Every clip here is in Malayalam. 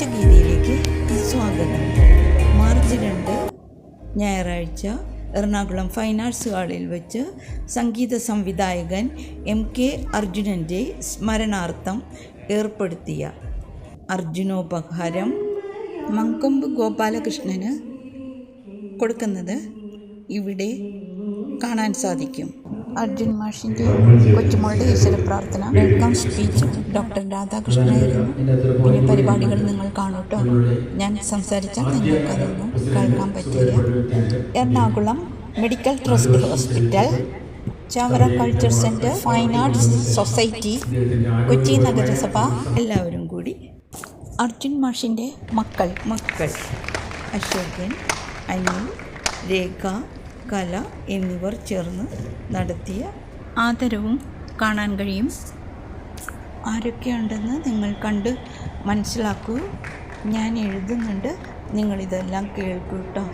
പഞ്ചഗീതയിലേക്ക് സ്വാഗതം. മാർച്ച് രണ്ട് ഞായറാഴ്ച എറണാകുളം ഫൈൻ ആർട്സ് ഹാളിൽ വെച്ച് സംഗീത സംവിധായകൻ എം കെ അർജുനന്റെ സ്മരണാർത്ഥം ഏർപ്പെടുത്തിയ അർജുനോപഹാരം മങ്കൊമ്പ് ഗോപാലകൃഷ്ണന് കൊടുക്കുന്നത് ഇവിടെ കാണാൻ സാധിക്കും. അർജുൻ മാഷിന്റെ കൊച്ചുമോളുടെ ഈശ്വര പ്രാർത്ഥന. വെൽക്കം സ്പീച്ച് ഡോക്ടർ രാധാകൃഷ്ണനായിരുന്നു പിന്നെ പരിപാടികൾ നിങ്ങൾ കാണൂട്ടോ ഞാൻ സംസാരിച്ചാൽ നിങ്ങൾക്കതൊന്നും കേൾക്കാൻ പറ്റില്ല. Ernakulam medical trust hospital Chavara culture centre fine arts society Kochi നഗരസഭ. എല്ലാവരും കൂടി. അർജുൻ മാഷിന്റെ മക്കൾ. മക്കൾ. അശോകൻ അനിൽ രേഖ കല എന്നിവർ ചേർന്ന് നടത്തിയ ആദരവും കാണാൻ കഴിയും. ആരൊക്കെയുണ്ടെന്ന് നിങ്ങൾ കണ്ട് മനസ്സിലാക്കൂ. ഞാൻ എഴുതുന്നുണ്ട്. നിങ്ങളിതെല്ലാം കേൾക്കൂ കേട്ടോ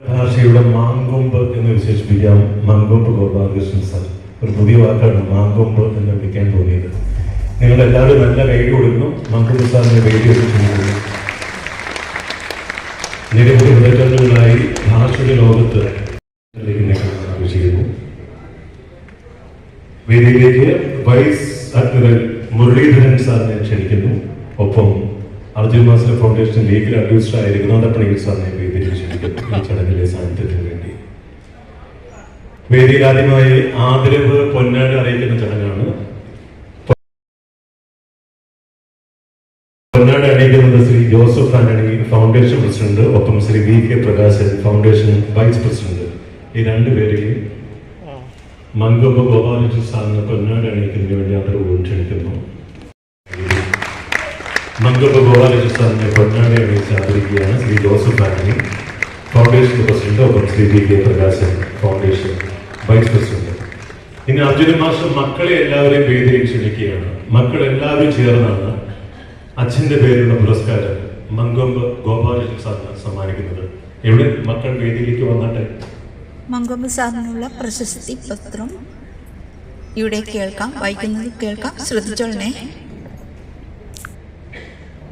ഭാഷയുടെ മാങ്കൊമ്പ് എന്ന് വിശേഷിപ്പിക്കാം. മാങ്കൊമ്പ് ഗോപാലകൃഷ്ണൻ സാർ. ഒരു പുതിയ വാക്കാണ് മാങ്കൊമ്പ് എന്ന് വിളിക്കാൻ തോന്നിയത്. നിങ്ങൾ എല്ലാവരും നല്ല കൈ കൊടുക്കുന്നു. മാങ്കൊമ്പ് സാറിന്റെ വേദി വെച്ചിട്ടുണ്ട് നിരവധി പതിറ്റാണ്ടുകളായി ഭാഷയുടെ ലോകത്ത് വേദിയിലേക്ക് വൈസ് അഡ്മിറൽ മുരളീധരൻ സാറിനെ ക്ഷണിക്കുന്നു. ഒപ്പം Arjun master foundation legal adviser Raghunatha നടപ്പണിയിൽ സാറിനെ വേദിയിൽ ക്ഷണിക്കുന്നു. ഈ ചടങ്ങിലെ സാന്നിധ്യത്തിന് വേണ്ടി. വേദിയിൽ ആദ്യമായി ആദരവ് പൊന്നാട് അറിയിക്കുന്ന ചടങ്ങാണ് ജോസഫ് ആന്റണി ഫൗണ്ടേഷൻ പ്രസിഡന്റ് ഒപ്പം Shri V K Prakashan foundation vice president ഈ രണ്ടുപേരെയും മങ്കൊമ്പ് ഗോപാലകൃഷ്ണൻ സാറിന് പൊന്നാട് അണിയിക്കുന്നതിന് വേണ്ടി ആദരവ് ക്ഷണിക്കുന്നു മങ്കൊമ്പ് ഗോപാലകൃഷ്ണൻ സാറിനെ പൊന്നാട് അണിയിച്ച് ആദരിക്കുകയാണ് Shri Joseph Antony foundation president ഒപ്പം Shri V K Prakashan foundation vice president ഇനി അർജുന മാസം മക്കളെ എല്ലാവരെയും വേദിയിൽ ക്ഷണിക്കുകയാണ്. മക്കൾ എല്ലാവരും ചേർന്നാണ് അച്ഛന്റെ പേരിലുള്ള പുരസ്കാരം മങ്കൊമ്പ് ഗോപാലകൃഷ്ണ സമ്മാനിക്കുന്നത്. എവിടെ? മക്കൾ വേദിയിലേക്ക് വന്നാട്ടെ. മങ്കൊമ്പ് സാറിനുള്ള പ്രശസ്തി പത്രം. ഇവിടെ കേൾക്കാം. വായിക്കുന്നത് കേൾക്കാം. ശ്രദ്ധിച്ചോളണേ.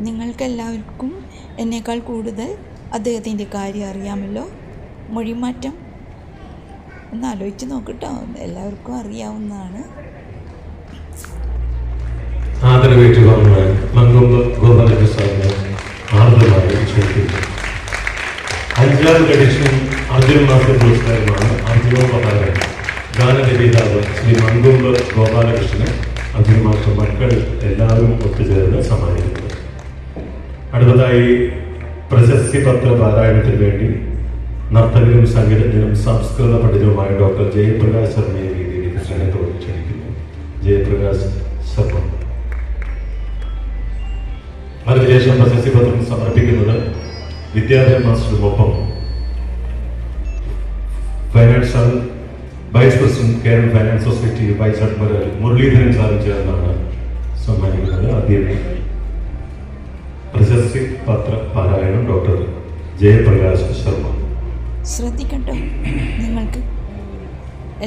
നിങ്ങൾക്കെല്ലാവർക്കും എന്നേക്കാൾ കൂടുതൽ അദ്ദേഹത്തിന്റെ കാര്യം അറിയാമല്ലോ. മൊഴിമാറ്റം. ഒന്ന് ആലോചിച്ച് നോക്കട്ടോ എല്ലാവർക്കും അറിയാവുന്നതാണ്. മങ്കൊമ്പ് ഗോപാലകൃഷ്ണൻ സാറിന് ആർദ്രമായി ക്ഷണിക്കുന്നു അഞ്ചാമത് എഡിഷൻ അർജുന മാസ്റ്റർ പുരസ്കാരമാണ് അർജുനോപഹാരം ഗാനരചയിതാവ് ശ്രീ മങ്കൊമ്പ് ഗോപാലകൃഷ്ണന് അർജുന മാസ്റ്റർ എല്ലാവരും ഒത്തുചേർന്ന് സമ്മാനിക്കുന്നത് അടുത്തതായി പ്രശസ്തി പത്ര പാരായണത്തിന് വേണ്ടി നർത്തകനും സംഗീതജ്ഞനും സംസ്കൃത പണ്ഡിതനുമായ ഡോക്ടർ ജയപ്രകാശ് ശർമ്മയെ വേദിയിലേക്ക് സ്നേഹത്തോടെ ക്ഷണിക്കുന്നു. ജയപ്രകാശ് ശർമ്മ. അതിനുശേഷം പ്രശസ്തി പത്രം സമർപ്പിക്കുന്നത് Vidyadharan മാസ്റ്ററുമൊപ്പം sir vice president Kerala finance society vice admiral Muraleedharan സാറും ചേർന്നാണ് സമ്മാനിക്കുന്നത്. ആദ്യം പ്രശസ്തി പത്ര പാരായണം ഡോക്ടർ ജയപ്രകാശ് ശർമ്മ. ശ്രദ്ധിക്കട്ടോ. നിങ്ങൾക്ക്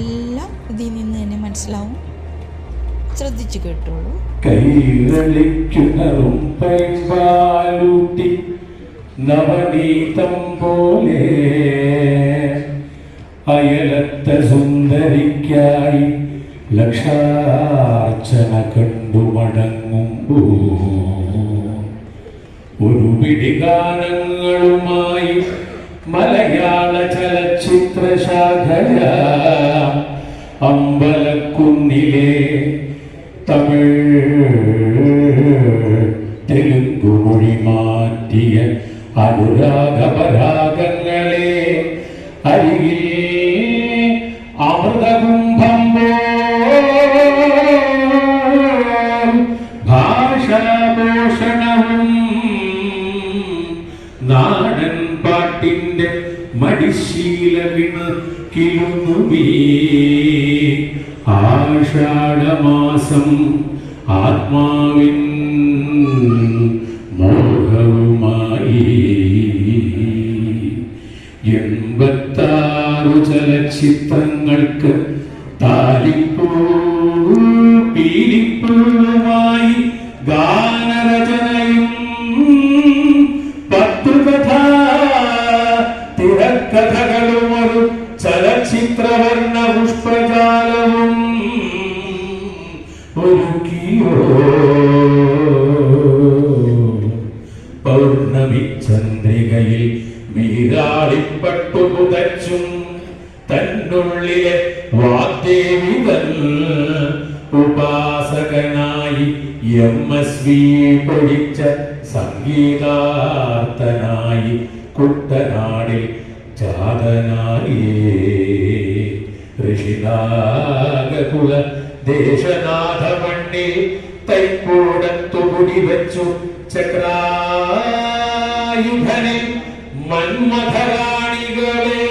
എല്ലാം ഇതിൽ നിന്ന് തന്നെ മനസ്സിലാവും. ശ്രദ്ധിച്ചു കേട്ടോളൂ. നവനീതം പോലെ അയലത്ത സുന്ദരിക്കായി ലക്ഷാർച്ചന കണ്ടു മടങ്ങുമ്പോ. ഒരു പിടി ഗാനങ്ങളുമായി മലയാള ചലച്ചിത്ര ശാഖയ അനുരാഗപരാഗങ്ങളെ അരികിൽ അമൃതകുംഭം ഭാഷാഭൂഷണവും നാടൻ പാട്ടിന്റെ മടിശീല വീണ് കിളുന്നുവീ ആഷാഢമാസം ആത്മാവിൻ ചിത്രങ്ങൾക്ക് താലിപ്പൂ പീലിപ്പൂവുമായി ഗാനരചനയും പത്തുകഥ തിരക്കഥകളും ഒരു ചലച്ചിത്രവർണ പുഷ്പജാലവും ഒരുക്കിയോ? പൗർണമി ചന്ദ്രികയിൽ നീരാളിപ്പെട്ടു പുതച്ചും തന്നുള്ളിലെ വാഗ്ദേവിതൽ ഉപാസകനായി എം എസ് വി പൊടിച്ച സംഗീതാർത്ഥനായി കുട്ടനാടിൽ ജാതനായി ഋഷിനാഗകുല ദേശനാഥ മണ്ണിൽ തൈക്കൂടത്തു കുടിവച്ചു ചക്രായുധനിൽ മന്മഥരാണികളെ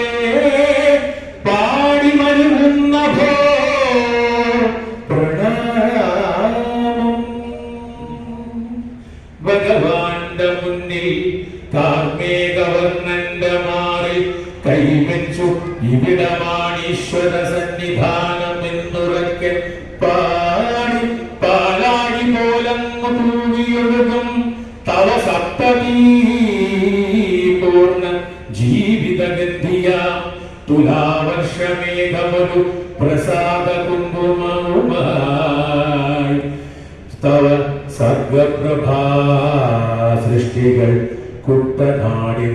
ഭഗവാന്റെ മുന്നിൽ കാർമേകവർണന്റെ മാറി കൈവച്ചു. ഇവിടമാണീശ്വര സന്നിധാനം എന്നുറക്കെ പാടി പാലാഴി പോലങ്ങു തൂവിയൊഴുകും തവ സപ്തീ പൂർണ ജീവിതഗന്ധിയ. തുലാവർഷമേഘമൊരു പ്രസാദ കുങ്കുമവുമായി സർഗപ്രഭാ സൃഷ്ടികൾ കുട്ടനാടിൻ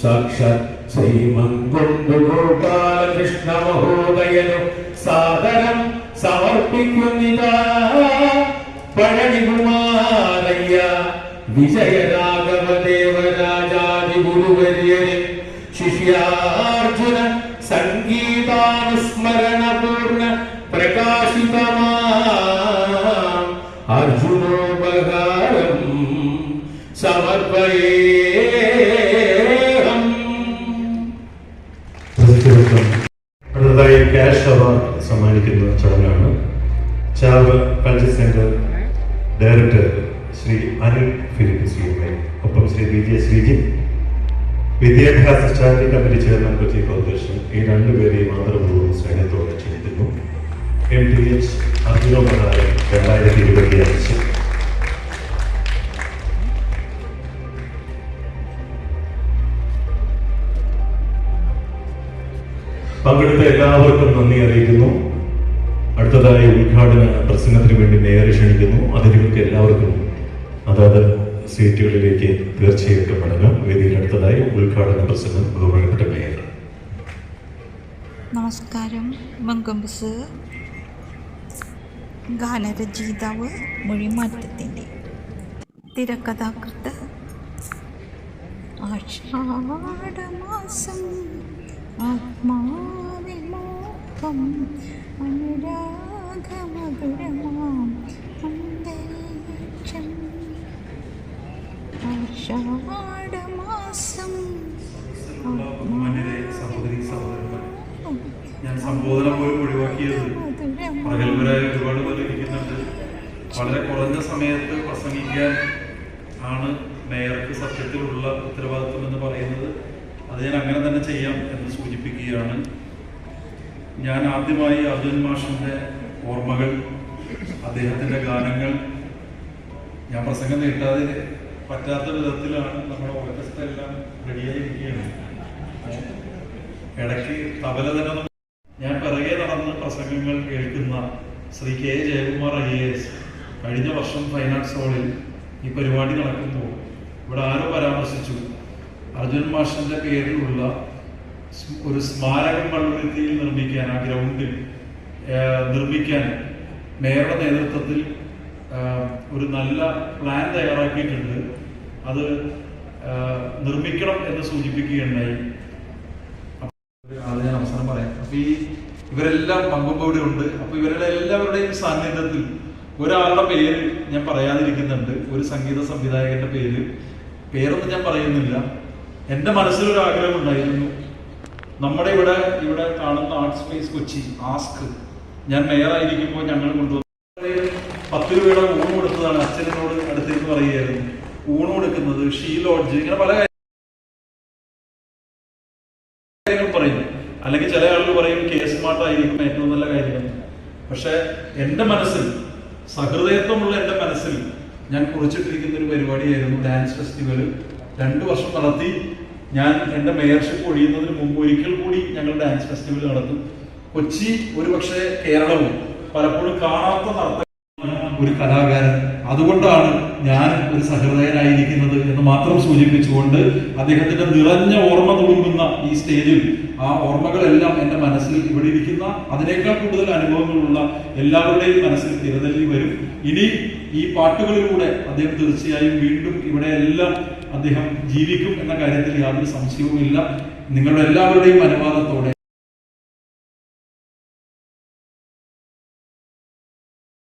സാക്ഷാത് ശ്രീമങ്കൊണ്ടു ഗോപാലകൃഷ്ണ മഹോദയനു സാദരം സമർപ്പിക്കുന്നിതാ. പഴനികുമാരയ്യ വിജയരാഘവദേവരാജാതി ഗുരുവര്യനിൽ ശിഷ്യാർജുന സംഗീതാനുസ്മരണപൂർണ സമർപ്പയേഹം അടുത്തതായി ക്യാഷ് അവാർഡ് സമ്മാനിക്കുന്ന ചടങ്ങാണ്. ചാവ് culture centre director Shri Anil Philip ശ്രീമൈ ഒപ്പം ശ്രീ വി ജെ ശ്രീജിത്ത് വിദ്യാഭ്യാസ standing committee chairman Kochi corporation ഈ രണ്ടുപേരെയും ആദരപൂർവം സ്നേഹത്തോടെ ക്ഷണിക്കുന്നു. എം ടി എച്ച് അർജുനോപകാരം രണ്ടായിരത്തി ഇരുപത്തി അഞ്ച് പങ്കെടുത്ത എല്ലാവർക്കും നന്ദി അറിയിക്കുന്നു. അടുത്തതായി ഉദ്ഘാടന പ്രസംഗത്തിന് വേണ്ടി നേരെ ക്ഷണിക്കുന്നു. അതിഥികൾക്ക് എല്ലാവർക്കും അതാത് സീറ്റുകളിലേക്ക് തീർച്ചയായിട്ടും മടങ്ങാം വേദിയിൽ അടുത്തതായി ഉദ്ഘാടന പ്രസംഗം ബഹുമാനപ്പെട്ട മേയർ. നമസ്കാരം മങ്കമ്പസ് ഗാനരചയിതാവ് മൊഴിമാറ്റത്തിന്റെ തിരക്കഥാകൃത്ത് ആഷാഢമാസം ആത്മാവിമോഹം അനുരാഗമധുരമാം അന്തരീക്ഷം. ആഷാഢമാസം ഞാൻ സംബോധന പോലും ഒഴിവാക്കിയത് പ്രഗത്ഭരായ ഒരുപാട് പേർ ഇരിക്കുന്നുണ്ട്. വളരെ കുറഞ്ഞ സമയത്ത് പ്രസംഗിക്കാൻ ആണ് മേയർക്ക് സത്യത്തിലുള്ള ഉത്തരവാദിത്വം എന്ന് പറയുന്നത്. അത് ഞാൻ അങ്ങനെ തന്നെ ചെയ്യാം എന്ന് സൂചിപ്പിക്കുകയാണ്. ഞാൻ ആദ്യമായി അർജുൻ മാഷിന്റെ ഓർമ്മകൾ അദ്ദേഹത്തിന്റെ ഗാനങ്ങൾ ഞാൻ പ്രസംഗം നീട്ടാതെ പറ്റാത്ത വിധത്തിലാണ് നമ്മുടെ ഓർക്കസ്ട്ര എല്ലാം റെഡിയായിരിക്കുകയാണ്. ഇടയ്ക്ക് തബല തന്നെ ഞാൻ പിറകെ നടന്ന് പ്രസംഗങ്ങൾ കേൾക്കുന്ന Shri K Jayakumar I A S കഴിഞ്ഞ വർഷം ഫൈൻ ആർട്സ് ഹാളിൽ ഈ പരിപാടി നടക്കുമ്പോൾ ഇവിടെ ആരോ പരാമർശിച്ചു. അർജുൻ മാഷിന്റെ പേരിലുള്ള ഒരു സ്മാരകം പള്ളുരുത്തിയിൽ നിർമ്മിക്കാൻ ആ ഗ്രൗണ്ടിൽ നിർമ്മിക്കാൻ മേയറുടെ നേതൃത്വത്തിൽ ഒരു നല്ല പ്ലാൻ തയ്യാറാക്കിയിട്ടുണ്ട്. അത് നിർമ്മിക്കണം എന്ന് സൂചിപ്പിക്കുകയുണ്ടായി. അത് ഞാൻ അവസാനം പറയാം. അപ്പൊ ഈ ഇവരെല്ലാം പങ്കുമ്പോൾ ഇവിടെ ഉണ്ട്. അപ്പൊ ഇവരുടെ എല്ലാവരുടെയും സാന്നിധ്യത്തിൽ ഒരാളുടെ പേര് ഞാൻ പറയാതിരിക്കുന്നുണ്ട്. ഒരു സംഗീത സംവിധായകന്റെ പേര്. പേരൊന്നും ഞാൻ പറയുന്നില്ല. എന്റെ മനസ്സിലൊരു ആഗ്രഹം ഉണ്ടായിരുന്നു നമ്മുടെ ഇവിടെ ഇവിടെ കാണുന്ന ആർട്ട് സ്പേസ് കൊച്ചി ആസ്ക് ഞാൻ മേയറായിരിക്കുമ്പോൾ ഞങ്ങൾ കൊണ്ടുവന്നു പത്ത് രൂപയുടെ ഊണ് കൊടുത്തതാണ്. അച്ഛനോട് അടുത്തിരുന്ന് പറയുകയായിരുന്നു. ഊണ് കൊടുക്കുന്നത് ഷീ ലോഡ്ജ് ഇങ്ങനെ പല കാര്യങ്ങൾ പറയും. അല്ലെങ്കിൽ ചില ആളുകൾ പറയും കെ ആയിരിക്കും ഏറ്റവും നല്ല കാര്യം. പക്ഷെ എന്റെ മനസ്സിൽ സഹൃദയത്വമുള്ള എന്റെ മനസ്സിൽ ഞാൻ കുറിച്ചിട്ടിരിക്കുന്ന ഒരു പരിപാടിയായിരുന്നു ഡാൻസ് ഫെസ്റ്റിവൽ രണ്ടു വർഷം നടത്തി ഞാൻ എന്റെ മേയർഷിപ്പ് ഒഴിയുന്നതിന് മുമ്പ് ഒരിക്കൽ കൂടി ഞങ്ങൾ ഡാൻസ് ഫെസ്റ്റിവൽ നടത്തും. കൊച്ചി ഒരുപക്ഷെ കേരളവും പലപ്പോഴും കാണാത്ത നടത്ത ഒരു കലാകാരൻ. അതുകൊണ്ടാണ് ഞാൻ ഒരു സഹൃദയനായിരിക്കുന്നത് എന്ന് മാത്രം സൂചിപ്പിച്ചുകൊണ്ട് അദ്ദേഹത്തിന്റെ നിറഞ്ഞ ഓർമ്മ തുളുമ്പുന്ന ഈ സ്റ്റേജിൽ ആ ഓർമ്മകളെല്ലാം എന്റെ മനസ്സിൽ ഇവിടെ ഇരിക്കുന്ന അതിനേക്കാൾ കൂടുതൽ അനുഭവങ്ങളുള്ള എല്ലാവരുടെയും മനസ്സിൽ തിരതല്ലി വരും. ഇനി ഈ പാട്ടുകളിലൂടെ അദ്ദേഹം തീർച്ചയായും വീണ്ടും ഇവിടെ എല്ലാം അദ്ദേഹം ജീവിക്കും എന്ന കാര്യത്തിൽ യാതൊരു സംശയവുമില്ല. നിങ്ങളുടെ എല്ലാവരുടെയും അനുവാദത്തോടെ